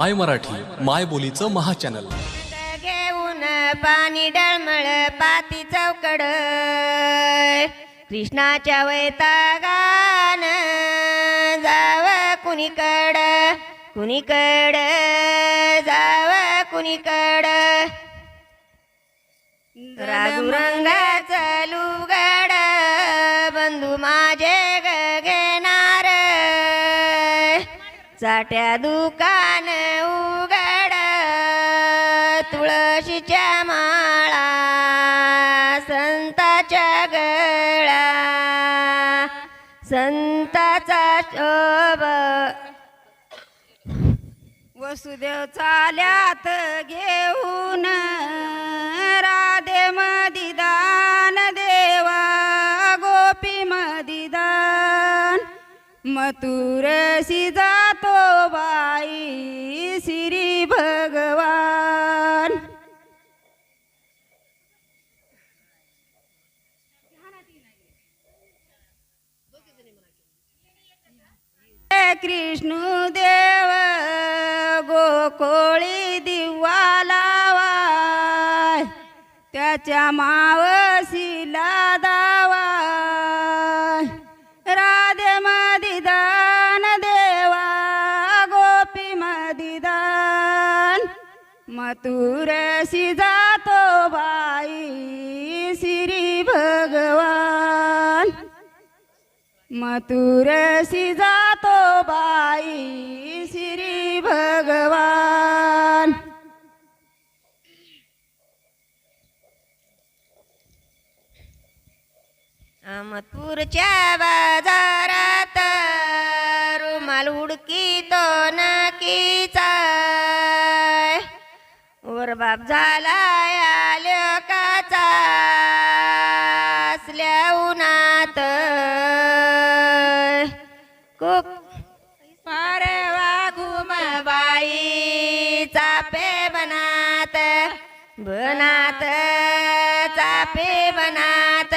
माय मराठी माय बोलीचं महाचॅनल घेऊन पाणी डळमळ पाती चौकड. कृष्णाच्या वैतागान जाव कुणीकड. कुणीकड जाव कुणीकड. राजुरंगाचं चाट्या दुकान उघड तुळशीच्या माळा संताच्या गळा. संताचा शोभ. वसुदेव चाल्यात घेऊन मथुरशी जातो बाई श्री भगवान. कृष्ण देव गोकोळी दिवा लावा त्याच्या मावशीला दा मथुरशी जातो बाई श्री भगवान. मथुरशी जातो बाई श्री भगवान. मथुरच्या बाजारात रुमाल उडकी तो नकीचा उर्बाप झाला या असल्या उन्हात. कुक परवा वाघुम चापे बनात बनात चापे बनात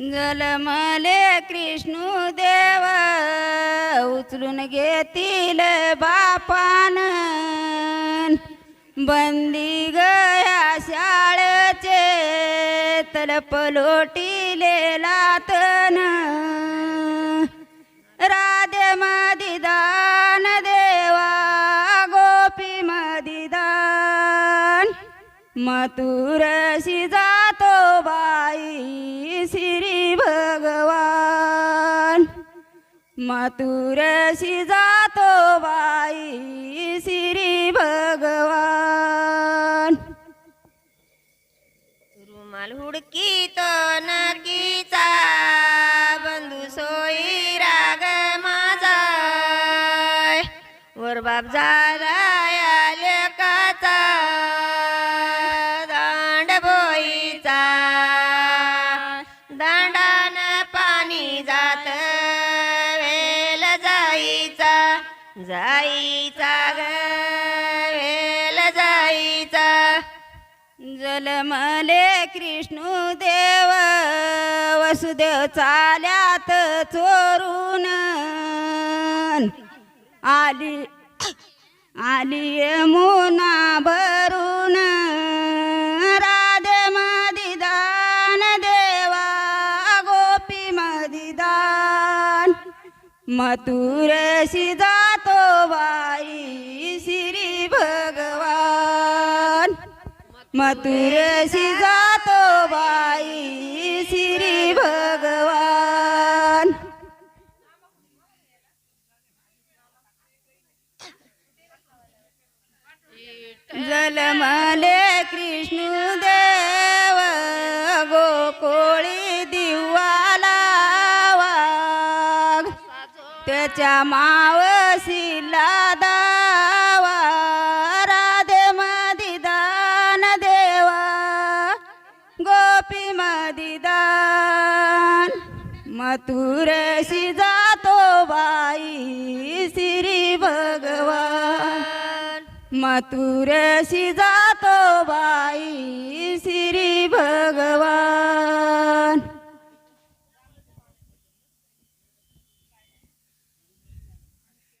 जलमले कृष्णू देव उचलून घेतील बापान. बंदी गया शाळेचे तलपलोटीले लातन. राधे मदिदान देवा गोपी मदिदान. मथुरशी जातो बाई मथुरशी जातो बाई श्री भगवान. रुमाल हुडकी तो नकीचा बंधू सोयी राग माझा. वर बाप झाला जाईचा ग वेल जाईचा जलमले कृष्ण देव वसुदेव चाल्यात चोरून. आली आली मुना भरून. राधे मदिदान देवा गोपी मदिदान मथुर जातो बाई श्री भगवान. मथुरेशी जातो बाई श्री भगवान. जलमले कृष्ण देव गोकोळी दिवाला वाघ त्याच्या माव मथुरशी जातो बाई श्री भगवान. मातुरशी जातो बाई